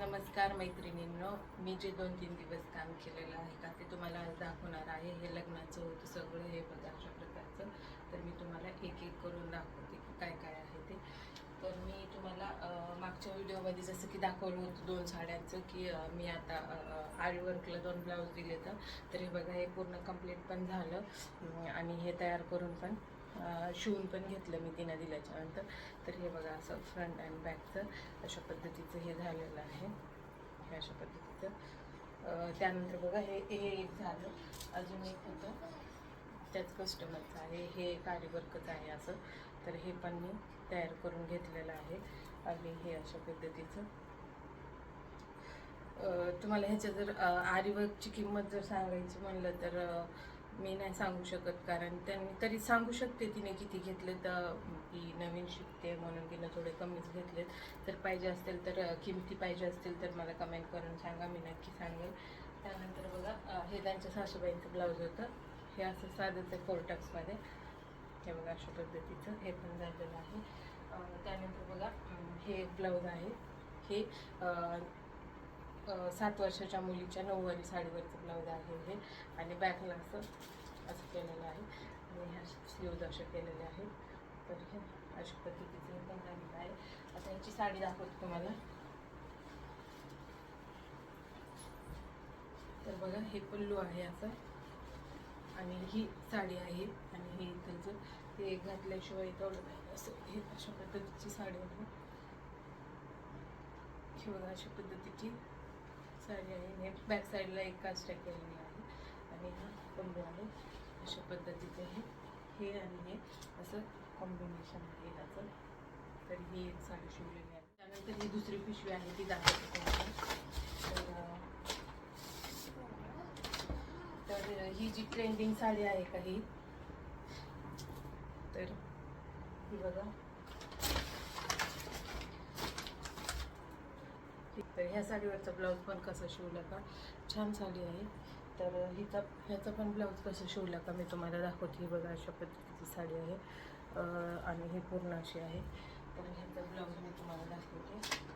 नमस्कार मैत्रिणींनो. मी जे दोन तीन दिवस काम केलेलं आहे का ते तुम्हाला आज दाखवणार आहे. हे लग्नाचं होतं सगळं हे बघा अशा प्रकारचं. तर मी तुम्हाला एक एक करून दाखवते की काय काय आहे ते. तर मी तुम्हाला मागच्या व्हिडिओमध्ये जसं की दाखवलं होतं दोन साड्यांचं की मी आता आरीवर्कला दोन ब्लाऊज दिले तर हे बघा हे पूर्ण कंप्लीट पण झालं. आणि हे तयार करून पण शिवून पण घेतलं मी तिनं दिल्याच्यानंतर तर हे बघा असं फ्रंट अँड बॅकचं अशा पद्धतीचं हे झालेलं आहे. हे अशा पद्धतीचं. त्यानंतर बघा हे हे एक झालं. अजून एक होतं. त्याच कस्टमरचं आहे. हे कार्यवर्कच आहे असं. तर हे पण मी तयार करून घेतलेलं आहे. आणि हे अशा पद्धतीचं. तुम्हाला ह्याच्या जर आरीवर्कची किंमत जर सांगायची म्हणलं तर मी नाही सांगू शकत कारण त्यांनी तरी सांगू शकते तिने किती घेतले तर ती नवीन शिकते म्हणून तिनं थोडे कमीच घेतलेत. तर पाहिजे असतील तर किमती पाहिजे असतील तर मला कमेंट करून सांगा मी नक्की सांगेल. त्यानंतर बघा हे त्यांच्या सासूबाईंचं ब्लाऊज होतं. हे असं साधंच आहे फोरटक्समध्ये हे बघा अशा पद्धतीचं हे पण झालेलं आहे. त्यानंतर बघा हे ब्लाऊज आहे. हे सात वर्षाच्या मुलीच्या नऊवारी साडीवरचं ब्लाऊज आहे हे आणि बॅकला असं असं केलेलं आहे. आणि ह्या स्लीव्ज असे केलेले आहेत. तर हे अशा पद्धतीचं पण झालेलं आहे. आता ह्याची साडी दाखवते तुम्हाला. तर बघा हे पल्लू आहे असं आणि ही साडी आहे. आणि हे इथलचं ते घातल्याशिवाय तेवढं नाही. असं हे अशा पद्धतीची साडी आहे. ही बघा अशा पद्धतीची साडी आहे. हे बॅक साईडला एक कास्टा केलेली आहे. आणि हा पल्लू आहे. अशा पद्धतीचे हे. हे आणि हे. असं कॉम्बिनेशन आहे याचं. तर ही एक साडी शिवलेली आहे. त्यानंतर ही दुसरी पिशवी आहे. ती दाखवते तुम्हाला. तर तर ही जी ट्रेंडिंग साडी आहे का ही? तर ही बघा तर ह्या साडीवरचा ब्लाऊज पण कसा शिवला का छान साडी आहे. तर हिचा ह्याचा पण ब्लाऊज कसं शिवला का मी तुम्हाला दाखवते. ही बघा अशा पद्धतीची साडी आहे. आणि ही पूर्ण अशी आहे. तर ह्याचा ब्लाऊज मी तुम्हाला दाखवते.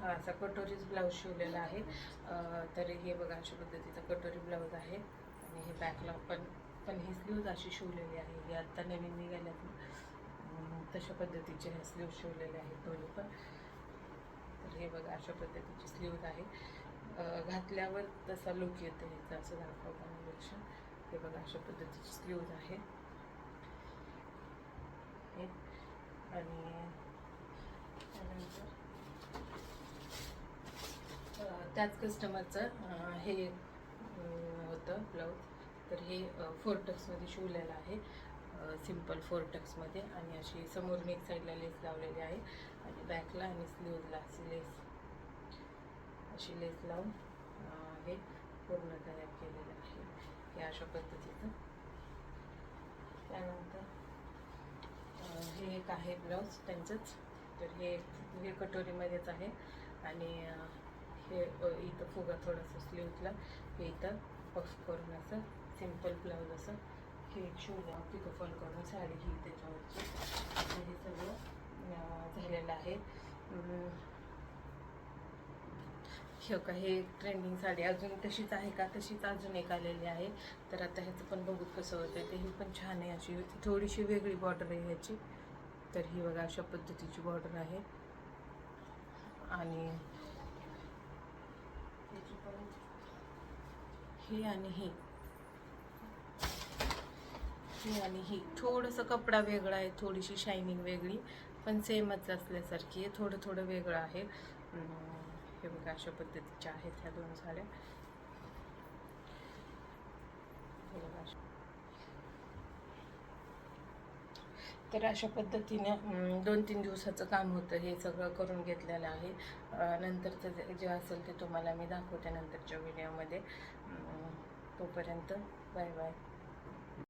हा असा कटोरीच ब्लाऊज शिवलेला आहे. तर हे बघा अशा पद्धतीचा कटोरी ब्लाऊज आहे. आणि हे बॅकला पण पण ही स्लीव्ज अशी शिवलेली आहे. ही आत्ता नवीन निघाल्यात तशा पद्धतीचे हे स्लीव शिवलेले आहेत दोन्ही पण. तर हे बघा अशा पद्धतीची स्लीव आहे. घातल्यावर तसा लुक येतो ह्याचा असं दाखवण्यापेक्षा हे बघा अशा पद्धतीची स्लीव आहे. आणि त्यानंतर त्याच कस्टमरचं हे होतं ब्लाऊज तर हे फोरटक्समध्ये शिवलेलं आहे. सिंपल फोरटक्समध्ये आणि अशी समोरून एक साईडला लेस लावलेली आहे आणि बॅकला आणि स्लीवला अशी लेस अशी लेस लावून हे पूर्ण तयार केलेलं आहे. हे अशा पद्धतीचं. त्यानंतर हे एक आहे ब्लाऊज त्यांचंच. तर हे हे कटोरीमध्येच आहे आणि हे इथं फुगा थोडंसं स्लीवला हे इथं पफ करून असं सिंपल ब्लाऊज असं हे एक शिवलं पिकोफॉल करून साडी ही त्याच्यावरची. हे सगळं झालेलं आहे. हे का हे ट्रेंडिंग साडी अजून तशीच आहे का? तशीच अजून एक आलेली आहे. तर आता ह्याचं पण बघू कसं होतं ते ही पण छान आहे अशी. थोडीशी वेगळी बॉर्डर आहे ह्याची. तर ही बघा अशा पद्धतीची बॉर्डर आहे. आणि ही आणि ही. ही आणि ही थोडंसं कपडा वेगळा आहे थोडीशी शायनिंग वेगळी पण सेमच असल्यासारखी आहे. थोडं थोडं वेगळं आहे. हे बघा अशा पद्धतीच्या आहेत ह्या दोन साड्या. तर अशा पद्धतीने दोन तीन दिवसाचं काम होतं हे सगळं करून घेतलेलं आहे. नंतरचं जे असेल ते तुम्हाला मी दाखवते नंतरच्या व्हिडिओमध्ये. तोपर्यंत बाय बाय.